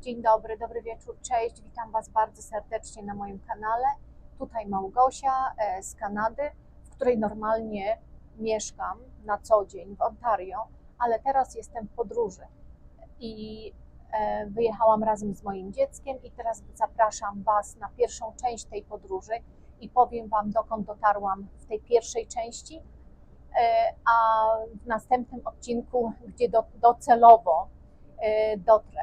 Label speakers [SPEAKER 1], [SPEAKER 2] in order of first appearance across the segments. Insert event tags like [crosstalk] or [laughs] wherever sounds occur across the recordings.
[SPEAKER 1] Dzień dobry, dobry wieczór, cześć. Witam Was bardzo serdecznie na moim kanale. Tutaj Małgosia e, z Kanady, w której normalnie mieszkam na co dzień w Ontario, ale teraz jestem w podróży i e, wyjechałam razem z moim dzieckiem i teraz zapraszam Was na pierwszą część tej podróży i powiem Wam, dokąd dotarłam w tej pierwszej części, e, a w następnym odcinku, gdzie do, docelowo dotrę.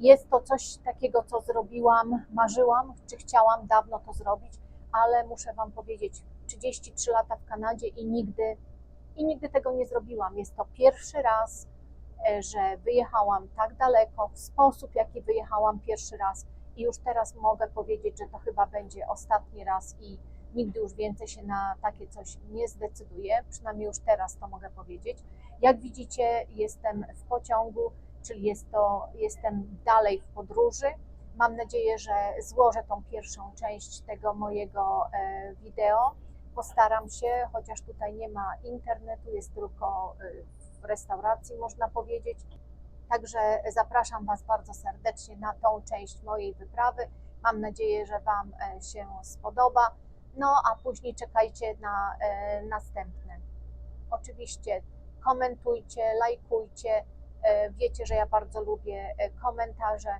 [SPEAKER 1] Jest to coś takiego, co zrobiłam, marzyłam, czy chciałam dawno to zrobić, ale muszę Wam powiedzieć, 33 lata w Kanadzie i nigdy, i nigdy tego nie zrobiłam. Jest to pierwszy raz, e, że wyjechałam tak daleko, w sposób, jaki wyjechałam pierwszy raz. I już teraz mogę powiedzieć, że to chyba będzie ostatni raz i nigdy już więcej się na takie coś nie zdecyduję. Przynajmniej już teraz to mogę powiedzieć. Jak widzicie, jestem w pociągu, czyli jest to, jestem dalej w podróży. Mam nadzieję, że złożę tą pierwszą część tego mojego e, wideo. Postaram się, chociaż tutaj nie ma internetu, jest tylko e, w restauracji, można powiedzieć. Także zapraszam Was bardzo serdecznie na tą część mojej wyprawy. Mam nadzieję, że Wam e, się spodoba. No a później czekajcie na następne. Oczywiście komentujcie, lajkujcie. E, Wiecie, że ja bardzo lubię e, komentarze.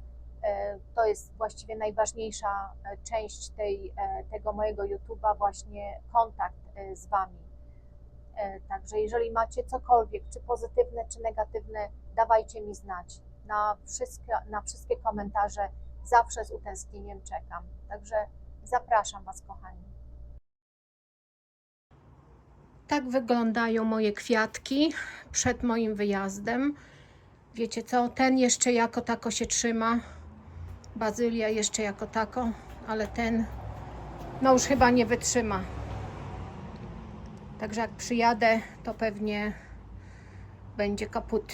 [SPEAKER 1] E, To jest właściwie najważniejsza część tej, tego mojego YouTube'a, właśnie kontakt z Wami. Także jeżeli macie cokolwiek, czy pozytywne, czy negatywne, dawajcie mi znać. Na wszystkie, na wszystkie komentarze zawsze z utęsknieniem czekam. Także zapraszam Was, kochani. Tak wyglądają moje kwiatki przed moim wyjazdem. Wiecie co, ten jeszcze jako tako się trzyma. Bazylia jeszcze jako tako, ale ten no już chyba nie wytrzyma. Także jak przyjadę, to pewnie będzie kaput.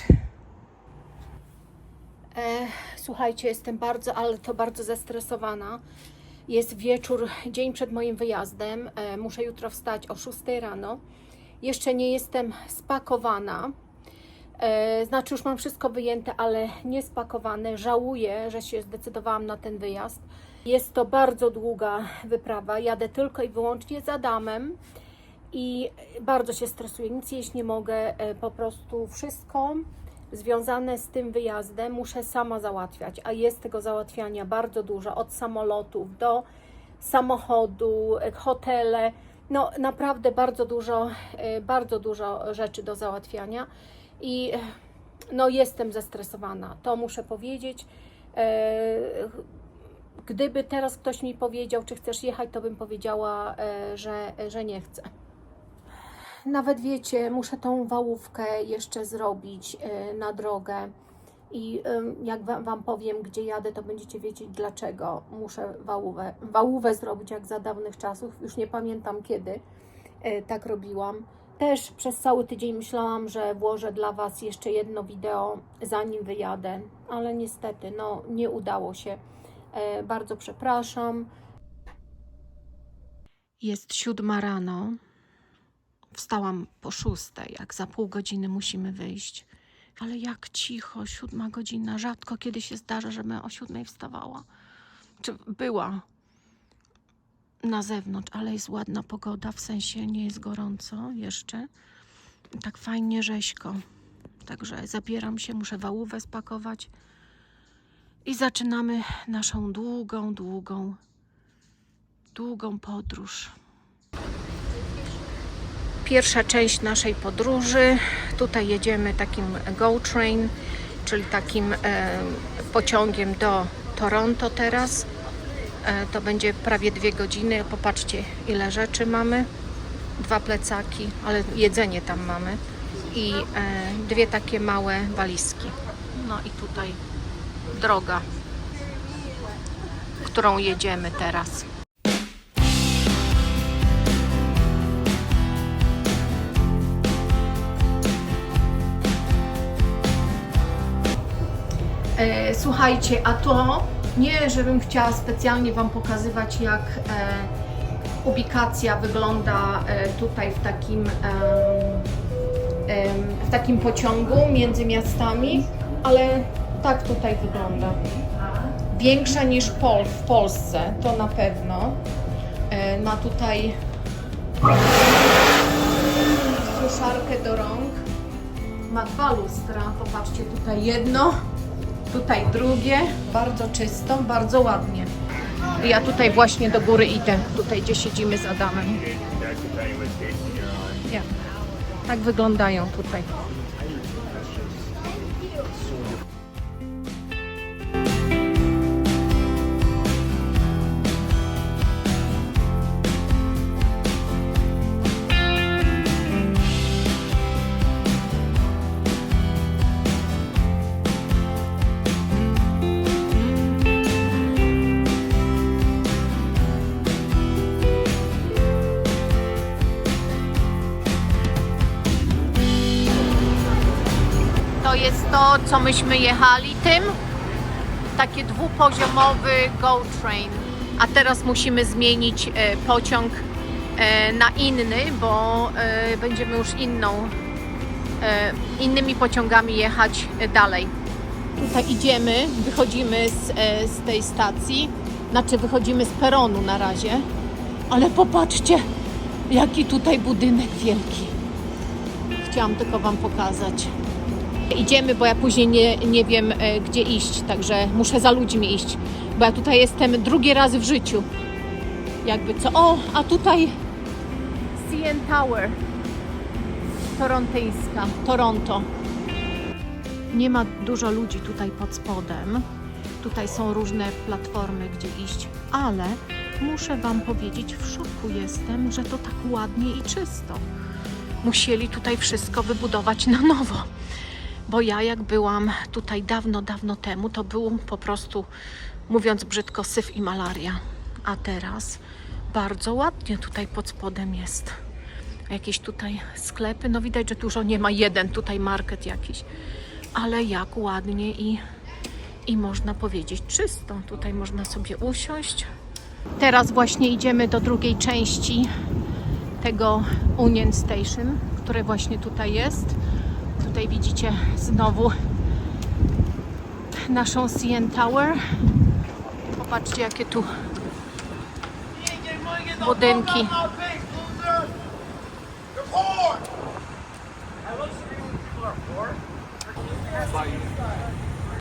[SPEAKER 1] E, słuchajcie, jestem bardzo, ale to bardzo zestresowana. Jest wieczór, dzień przed moim wyjazdem. E, muszę jutro wstać o 6 rano. Jeszcze nie jestem spakowana. E, znaczy, już mam wszystko wyjęte, ale nie spakowane. Żałuję, że się zdecydowałam na ten wyjazd. Jest to bardzo długa wyprawa. Jadę tylko i wyłącznie z Adamem i bardzo się stresuję. Nic jeść nie mogę. E, Po prostu wszystko związane z tym wyjazdem muszę sama załatwiać, a jest tego załatwiania bardzo dużo, od samolotów do samochodu, e, hotele. No naprawdę bardzo dużo, bardzo dużo rzeczy do załatwiania i e, no jestem zestresowana, to muszę powiedzieć. E, Gdyby teraz ktoś mi powiedział, czy chcesz jechać, to bym powiedziała, e, że, że nie chcę. Nawet wiecie, muszę tą wałówkę jeszcze zrobić na drogę. I jak wam, powiem, gdzie jadę, to będziecie wiedzieć, dlaczego muszę wałówę, wałówę zrobić, jak za dawnych czasów. Już nie pamiętam kiedy tak robiłam. Też przez cały tydzień myślałam, że włożę dla Was jeszcze jedno wideo, zanim wyjadę, ale niestety, no, nie udało się. E, Bardzo przepraszam. Jest siódma rano. Wstałam po szóstej, jak za pół godziny musimy wyjść. Ale jak cicho, siódma godzina. Rzadko kiedy się zdarza, żebym o siódmej wstawała. Czy była na zewnątrz, ale jest ładna pogoda, w sensie nie jest gorąco jeszcze. Tak fajnie rzeźko. Także zabieram się, muszę wałówę spakować. I zaczynamy naszą długą, długą, długą podróż. Pierwsza część naszej podróży. Tutaj jedziemy takim GO Train, czyli takim e, pociągiem do Toronto teraz. E, to będzie prawie dwie godziny. Popatrzcie, ile rzeczy mamy. Dwa plecaki, ale jedzenie tam mamy. I e, dwie takie małe walizki. No i tutaj droga, którą jedziemy teraz. E, Słuchajcie, a to nie, żebym chciała specjalnie Wam pokazywać, jak e, ubikacja wygląda e, tutaj w takim, em, em, w takim pociągu między miastami, ale tak tutaj wygląda. Większa niż Pol w Polsce, to na pewno. E, Ma tutaj suszarkę do rąk. Ma dwa lustra. Popatrzcie, tutaj jedno, tutaj drugie. Bardzo czysto, bardzo ładnie. Ja tutaj właśnie do góry idę, tutaj gdzie siedzimy z Adamem. Ja. Tak wyglądają tutaj. Jest to, co myśmy jechali tym. Taki dwupoziomowy GO Train. A teraz musimy zmienić e, pociąg e, na inny, bo e, będziemy już inną, innymi pociągami jechać dalej. Tutaj idziemy, wychodzimy z, z tej stacji, znaczy wychodzimy z peronu na razie, ale popatrzcie, jaki tutaj budynek wielki. Chciałam tylko Wam pokazać. Idziemy, bo ja później nie, nie wiem e, gdzie iść, także muszę za ludźmi iść, bo ja tutaj jestem drugi raz w życiu. Jakby co? O, a tutaj CN Tower, torontyjska, Toronto. Nie ma dużo ludzi tutaj pod spodem. Tutaj są różne platformy, gdzie iść, ale muszę Wam powiedzieć, w szoku jestem, że to tak ładnie i czysto. Musieli tutaj wszystko wybudować na nowo bo ja jak byłam tutaj dawno, dawno temu, to był po prostu, mówiąc brzydko, syf i malaria. A teraz bardzo ładnie tutaj pod spodem jest. Jakieś tutaj sklepy, no widać, że dużo nie ma, jeden tutaj market jakiś, ale jak ładnie i, i można powiedzieć czysto. Tutaj można sobie usiąść. Teraz właśnie idziemy do drugiej części tego Union Station, które właśnie tutaj jest. Tutaj widzicie znowu naszą CN Tower. Popatrzcie, jakie tu budynki.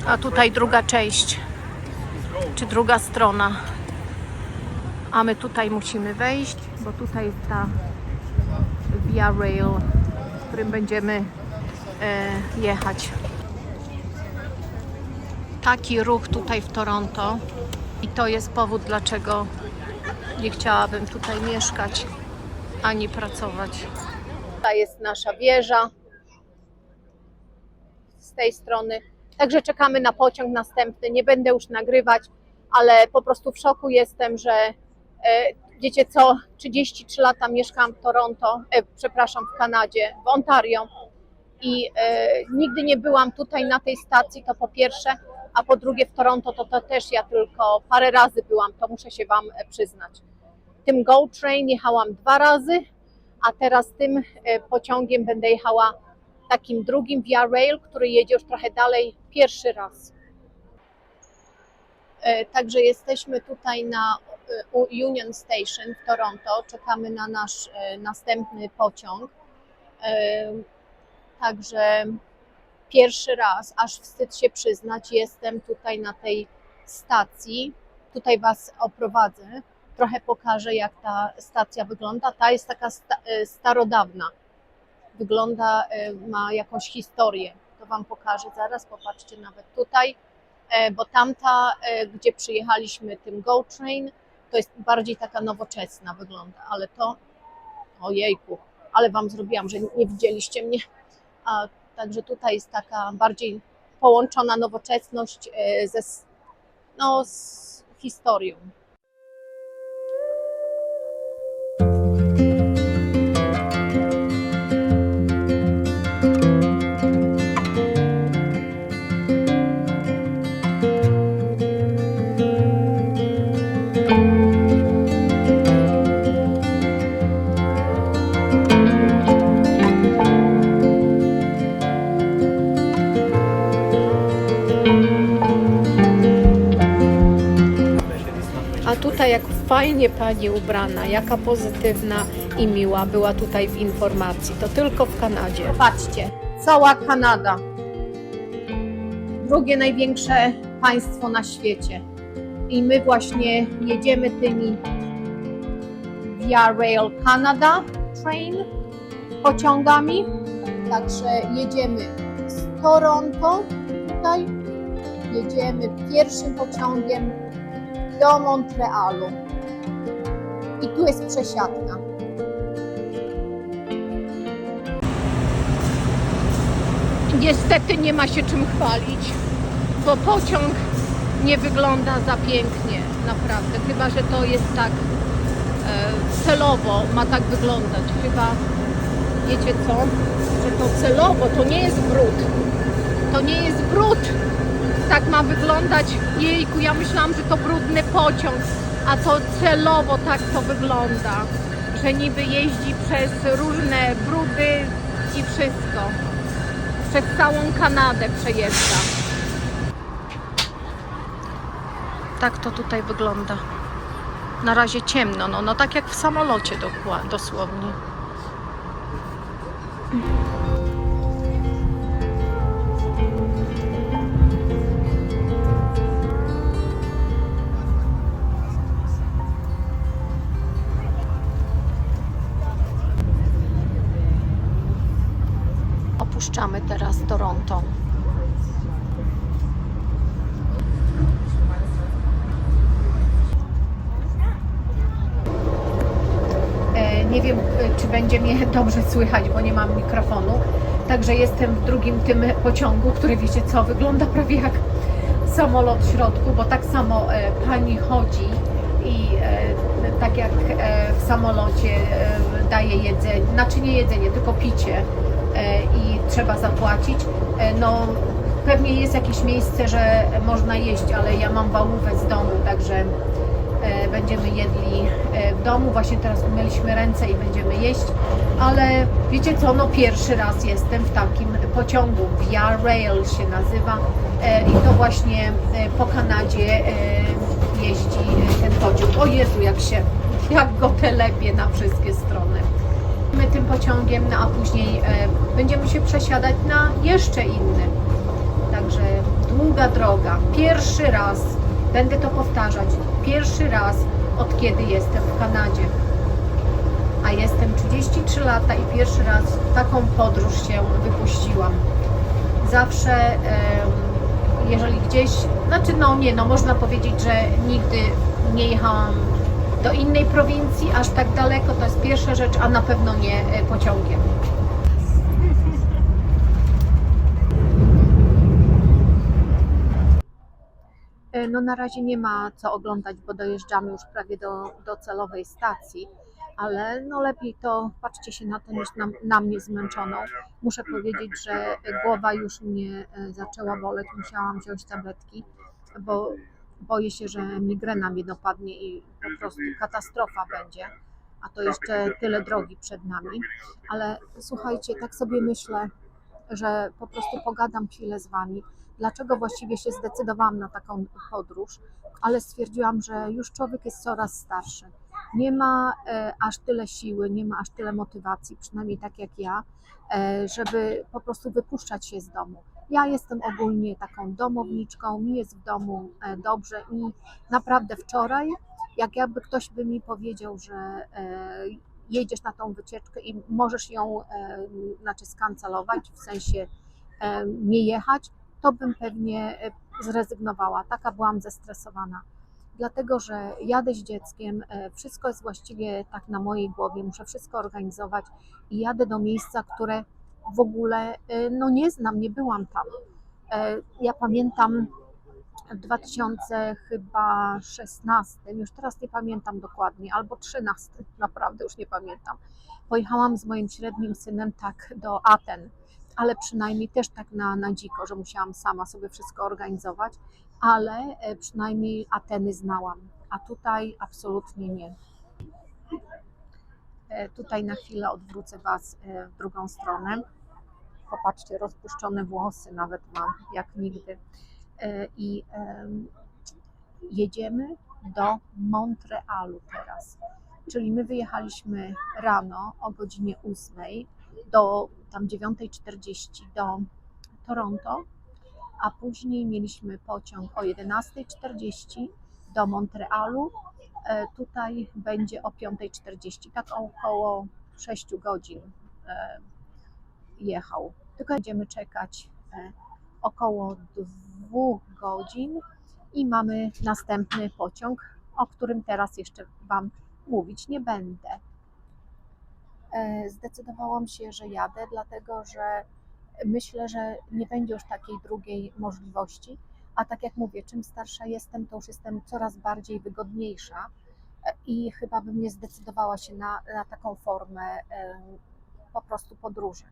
[SPEAKER 1] A tutaj druga część, czy druga strona. A my tutaj musimy wejść, bo tutaj jest ta Via Rail, którym będziemy jechać. Taki ruch tutaj w Toronto i to jest powód, dlaczego nie chciałabym tutaj mieszkać ani pracować. Ta jest nasza wieża z tej strony. Także czekamy na pociąg następny. Nie będę już nagrywać, ale po prostu w szoku jestem, że e, wiecie co, 33 lata mieszkam w Toronto, e, przepraszam, w Kanadzie, w Ontario i e, nigdy nie byłam tutaj na tej stacji, to po pierwsze, a po drugie w Toronto to, to też ja tylko parę razy byłam, to muszę się Wam e, przyznać. Tym GO Train jechałam dwa razy, a teraz tym e, pociągiem będę jechała takim drugim Via Rail, który jedzie już trochę dalej, pierwszy raz. Także jesteśmy tutaj na Union Station w Toronto, czekamy na nasz następny pociąg. E, Także pierwszy raz, aż wstyd się przyznać, jestem tutaj na tej stacji. Tutaj Was oprowadzę, trochę pokażę, jak ta stacja wygląda. Ta jest taka sta- e, starodawna. Wygląda, e, ma jakąś historię. To Wam pokażę zaraz. Popatrzcie nawet tutaj, e, bo tamta, gdzie przyjechaliśmy tym GO Train, to jest bardziej taka nowoczesna wygląda, ale to, ojejku, ale Wam zrobiłam, że nie widzieliście mnie. A także tutaj jest taka bardziej połączona nowoczesność e, ze, no, z historią. Fajnie pani ubrana, jaka pozytywna i miła była tutaj w informacji. To tylko w Kanadzie. Patrzcie, cała Kanada. Drugie największe państwo na świecie. I my właśnie jedziemy tymi Via Rail Canada Train pociągami. Także jedziemy z Toronto tutaj. Jedziemy pierwszym pociągiem do Montrealu. I tu jest przesiadka. Niestety nie ma się czym chwalić, bo pociąg nie wygląda za pięknie, naprawdę. Chyba, że to jest tak e, celowo, ma tak wyglądać. Chyba, wiecie co, że to celowo, to nie jest brud. To nie jest brud. Tak ma wyglądać. Jejku, ja myślałam, że to brudny pociąg, a to celowo tak to wygląda. Że niby jeździ przez różne brudy i wszystko. Przez całą Kanadę przejeżdża. Tak to tutaj wygląda. Na razie ciemno, no, no tak jak w samolocie dosłownie. Nie wiem, e, czy będzie mnie dobrze słychać, bo nie mam mikrofonu. Także jestem w drugim tym pociągu, który wiecie co, wygląda prawie jak samolot w środku, bo tak samo e, pani chodzi i e, tak jak w samolocie daje jedzenie, znaczy nie jedzenie, tylko picie i trzeba zapłacić. No pewnie jest jakieś miejsce, że można jeść, ale ja mam wałówę z domu, także będziemy jedli e, w domu. Właśnie teraz umyliśmy ręce i będziemy jeść. Ale wiecie co, no pierwszy raz jestem w takim pociągu. Via Rail się nazywa e, i to właśnie e, po Kanadzie e, jeździ e, ten pociąg. O Jezu, jak się, jak go telepie na wszystkie strony. My tym pociągiem, no, a później e, będziemy się przesiadać na jeszcze inny. Także długa droga. Pierwszy raz, będę to powtarzać, pierwszy raz od kiedy jestem w Kanadzie. A jestem 33 lata i pierwszy raz w taką podróż się wypuściłam. Zawsze, jeżeli gdzieś, znaczy no nie, no można powiedzieć, że nigdy nie jechałam do innej prowincji aż tak daleko, to jest pierwsza rzecz, a na pewno nie e, pociągiem. E, No na razie nie ma co oglądać, bo dojeżdżamy już prawie do docelowej stacji, ale no lepiej to patrzcie się na to niż na, na mnie zmęczoną. Muszę powiedzieć, że głowa już mnie e, zaczęła boleć, musiałam wziąć tabletki, bo boję się, że migrena mnie dopadnie i po prostu katastrofa będzie, a to jeszcze tyle drogi przed nami. Ale słuchajcie, tak sobie myślę, że po prostu pogadam chwilę z Wami. Dlaczego właściwie się zdecydowałam na taką podróż, ale stwierdziłam, że już człowiek jest coraz starszy. Nie ma e, aż tyle siły, nie ma aż tyle motywacji, przynajmniej tak jak ja, e, żeby po prostu wypuszczać się z domu. Ja jestem ogólnie taką domowniczką, mi jest w domu e, dobrze i naprawdę wczoraj, jak jakby ktoś by mi powiedział, że e, jedziesz na tą wycieczkę i możesz ją e, znaczy skancelować, w sensie e, nie jechać, to bym pewnie e, zrezygnowała. Taka byłam zestresowana. Dlatego, że jadę z dzieckiem, e, wszystko jest właściwie tak na mojej głowie, muszę wszystko organizować i jadę do miejsca, które w ogóle e, no nie znam, nie byłam tam. Ja pamiętam w 2000 chyba 16, już teraz nie pamiętam dokładnie, albo 13, [laughs] naprawdę już nie pamiętam. Pojechałam z moim średnim synem tak do Aten, ale przynajmniej też tak na, na dziko, że musiałam sama sobie wszystko organizować, ale e, przynajmniej Ateny znałam, a tutaj absolutnie nie. E, Tutaj na chwilę odwrócę Was e, w drugą stronę. Popatrzcie, rozpuszczone włosy nawet mam, jak nigdy. I em, jedziemy do Montrealu teraz. Czyli my wyjechaliśmy rano o godzinie 8 do tam 9.40 do Toronto, a później mieliśmy pociąg o 11.40 do Montrealu. E, Tutaj będzie o 5.40, tak około 6 godzin e, jechał. Tylko będziemy czekać e, około 2 godzin i mamy następny pociąg, o którym teraz jeszcze Wam mówić nie będę. E, Zdecydowałam się, że jadę, dlatego że myślę, że nie będzie już takiej drugiej możliwości. A tak jak mówię, czym starsza jestem, to już jestem coraz bardziej wygodniejsza e, i chyba bym nie zdecydowała się na, na taką formę e, po prostu podróży.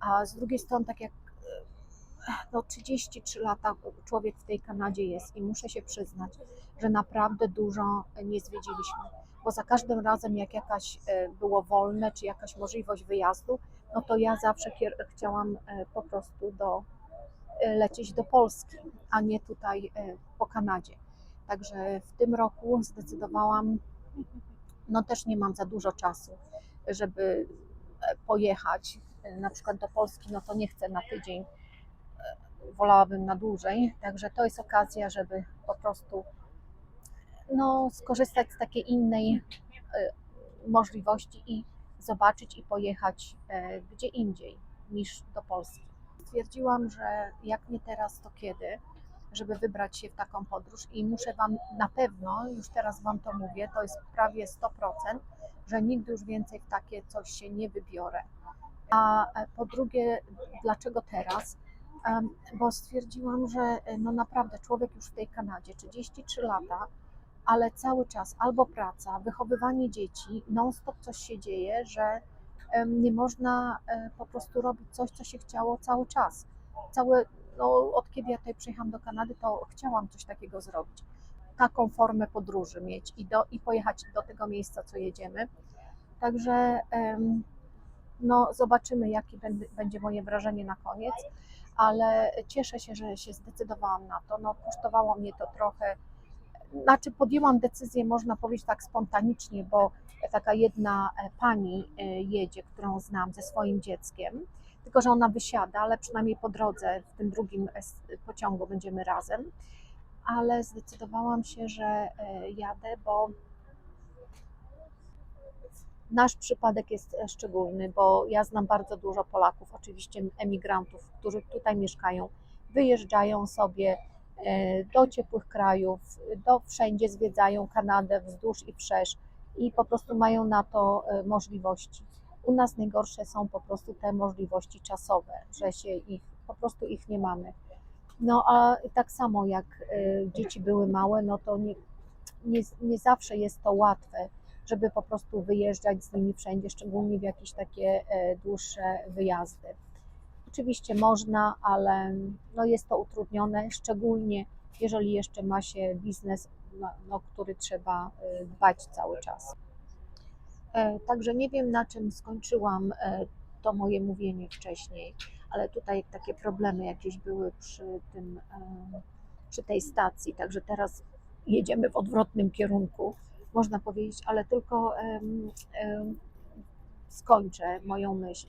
[SPEAKER 1] A z drugiej strony, tak jak no 33 lata człowiek w tej Kanadzie jest i muszę się przyznać, że naprawdę dużo nie zwiedziliśmy, bo za każdym razem jak jakaś e, było wolne, czy jakaś możliwość wyjazdu, no to ja zawsze chciałam e, po prostu do, e, lecieć do Polski, a nie tutaj po Kanadzie. Także w tym roku zdecydowałam, no też nie mam za dużo czasu, żeby pojechać na przykład do Polski, no to nie chcę na tydzień, wolałabym na dłużej, także to jest okazja, żeby po prostu no, skorzystać z takiej innej e, możliwości i zobaczyć i pojechać e, gdzie indziej niż do Polski. Stwierdziłam, że jak nie teraz, to kiedy, żeby wybrać się w taką podróż i muszę Wam na pewno, już teraz Wam to mówię, to jest prawie 100%, że nigdy już więcej w takie coś się nie wybiorę. A e, po drugie, dlaczego teraz? Bo stwierdziłam, że no naprawdę człowiek już w tej Kanadzie, 33 lata, ale cały czas albo praca, wychowywanie dzieci, non-stop coś się dzieje, że nie można e, po prostu robić coś, co się chciało cały czas. Całe, no, od kiedy ja tutaj przyjechałam do Kanady, to chciałam coś takiego zrobić. Taką formę podróży mieć i, do, i pojechać do tego miejsca, co jedziemy. Także no, zobaczymy, jakie będzie moje wrażenie na koniec, ale cieszę się, że się zdecydowałam na to. No, kosztowało mnie to trochę znaczy podjęłam decyzję, można powiedzieć tak spontanicznie, bo taka jedna e, pani e, jedzie, którą znam ze swoim dzieckiem, tylko że ona wysiada, ale przynajmniej po drodze w tym drugim e, pociągu będziemy razem. Ale zdecydowałam się, że jadę, bo nasz przypadek jest szczególny, bo ja znam bardzo dużo Polaków, oczywiście emigrantów, którzy tutaj mieszkają, wyjeżdżają sobie do ciepłych krajów, do wszędzie zwiedzają Kanadę wzdłuż i wszerz i po prostu mają na to e, możliwości. U nas najgorsze są po prostu te możliwości czasowe, że się ich po prostu ich nie mamy. No a tak samo jak e, dzieci były małe, no to nie, nie, nie zawsze jest to łatwe, żeby po prostu wyjeżdżać z nimi wszędzie, szczególnie w jakieś takie e, dłuższe wyjazdy. Oczywiście można, ale no jest to utrudnione, szczególnie jeżeli jeszcze ma się biznes, no, no, który trzeba e, dbać cały czas. E, Także nie wiem, na czym skończyłam e, to moje mówienie wcześniej, ale tutaj takie problemy jakieś były przy, tym, e, przy tej stacji, także teraz jedziemy w odwrotnym kierunku, można powiedzieć, ale tylko skończę moją myśl.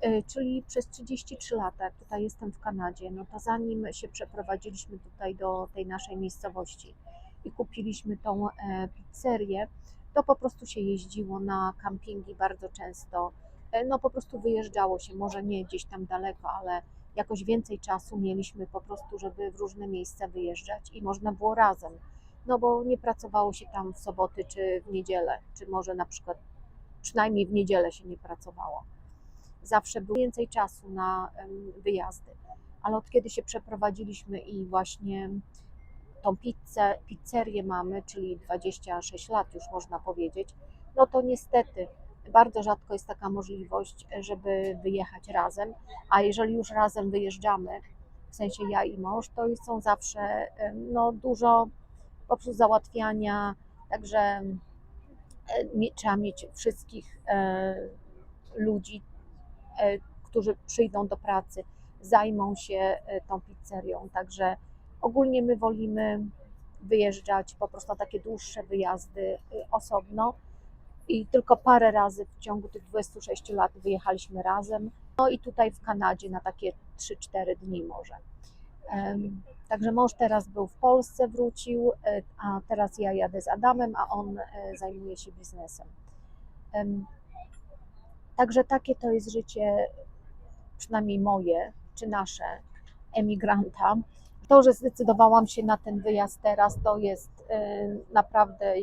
[SPEAKER 1] E, Czyli przez 33 lata, jak tutaj jestem w Kanadzie, no to zanim się przeprowadziliśmy tutaj do tej naszej miejscowości i kupiliśmy tą e, pizzerię, to po prostu się jeździło na kampingi bardzo często. E, No po prostu wyjeżdżało się, może nie gdzieś tam daleko, ale jakoś więcej czasu mieliśmy po prostu, żeby w różne miejsca wyjeżdżać i można było razem. No bo nie pracowało się tam w soboty czy w niedzielę, czy może na przykład przynajmniej w niedzielę się nie pracowało. Zawsze było więcej czasu na wyjazdy. Ale od kiedy się przeprowadziliśmy i właśnie tą pizzę, pizzerię mamy, czyli 26 lat już można powiedzieć, no to niestety bardzo rzadko jest taka możliwość, żeby wyjechać razem, a jeżeli już razem wyjeżdżamy, w sensie ja i mąż, to są zawsze no, dużo po prostu załatwiania, także e, trzeba mieć wszystkich e, ludzi, którzy przyjdą do pracy, zajmą się e, tą pizzerią. Także ogólnie my wolimy wyjeżdżać po prostu na takie dłuższe wyjazdy y, osobno. I tylko parę razy w ciągu tych 26 lat wyjechaliśmy razem. No i tutaj w Kanadzie na takie 3-4 dni może. Także mąż teraz był w Polsce, wrócił, e, a teraz ja jadę z Adamem, a on e, zajmuje się biznesem. Także takie to jest życie, przynajmniej moje, czy nasze, emigranta. To, że zdecydowałam się na ten wyjazd teraz, to jest e, naprawdę,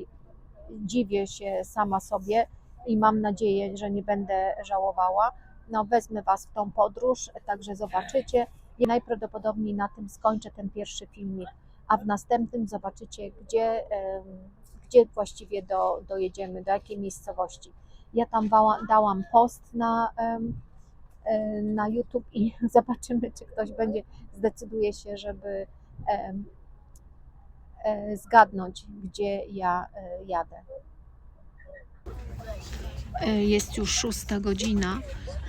[SPEAKER 1] dziwię się sama sobie i mam nadzieję, że nie będę żałowała. No, wezmę Was w tą podróż, także zobaczycie. I najprawdopodobniej na tym skończę ten pierwszy filmik, a w następnym zobaczycie, gdzie, gdzie właściwie do, dojedziemy, do jakiej miejscowości. Ja tam dała, dałam post na, e, na YouTube i [laughs] zobaczymy, czy ktoś będzie zdecyduje się, żeby e, zgadnąć, gdzie ja e, jadę. Jest już szósta godzina,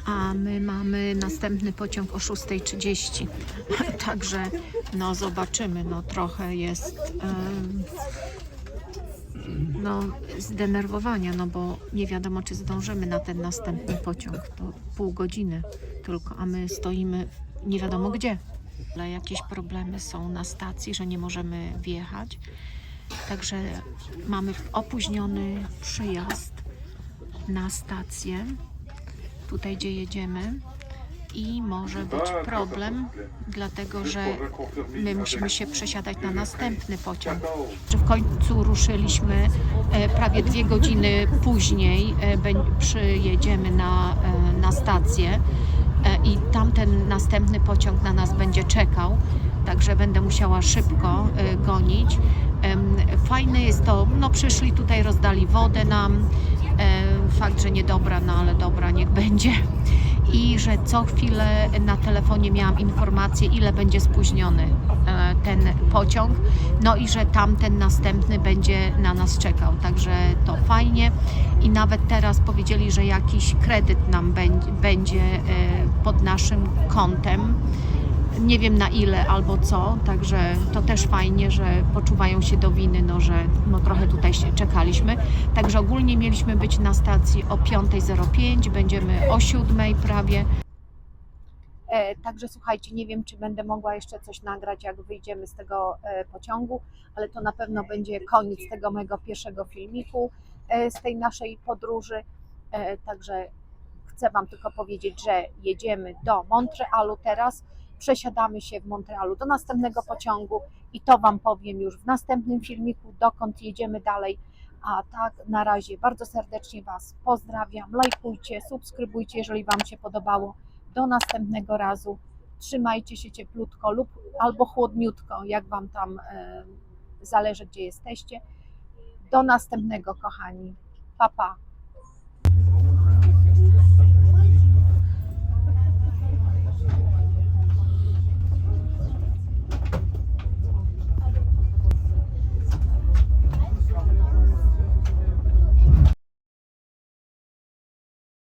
[SPEAKER 1] a my mamy następny pociąg o 6.30. [laughs] Także no zobaczymy, no trochę jest no zdenerwowania, no bo nie wiadomo czy zdążymy na ten następny pociąg. To pół godziny tylko, a my stoimy nie wiadomo gdzie. Ale jakieś problemy są na stacji, że nie możemy wjechać. Także mamy opóźniony przyjazd na stację, tutaj gdzie jedziemy i może być problem, dlatego że my musimy się przesiadać na następny pociąg. W końcu ruszyliśmy e, prawie dwie godziny później, e, przyjedziemy na, e, na stację i tamten następny pociąg na nas będzie czekał, także będę musiała szybko gonić. Fajne jest to, no przyszli tutaj, rozdali wodę nam, fakt, że niedobra, no ale dobra, niech będzie. I że co chwilę na telefonie miałam informację, ile będzie spóźniony e, ten pociąg, no i że tamten następny będzie na nas czekał, także to fajnie. I nawet teraz powiedzieli, że jakiś kredyt nam będzie, e, pod naszym kontem nie wiem na ile albo co, także to też fajnie, że poczuwają się do winy, no że no trochę tutaj czekaliśmy. Także ogólnie mieliśmy być na stacji o 5.05, będziemy o 7.00 prawie. E, także słuchajcie, nie wiem, czy będę mogła jeszcze coś nagrać, jak wyjdziemy z tego e, pociągu, ale to na pewno będzie koniec tego mojego pierwszego filmiku e, z tej naszej podróży. Także chcę Wam tylko powiedzieć, że jedziemy do Montrealu teraz przesiadamy się w Montrealu do następnego pociągu i to Wam powiem już w następnym filmiku, dokąd jedziemy dalej. A tak, na razie bardzo serdecznie Was pozdrawiam, lajkujcie, subskrybujcie, jeżeli Wam się podobało. Do następnego razu. Trzymajcie się cieplutko lub albo chłodniutko, jak Wam tam e, zależy, gdzie jesteście. Do następnego, kochani. Pa, pa.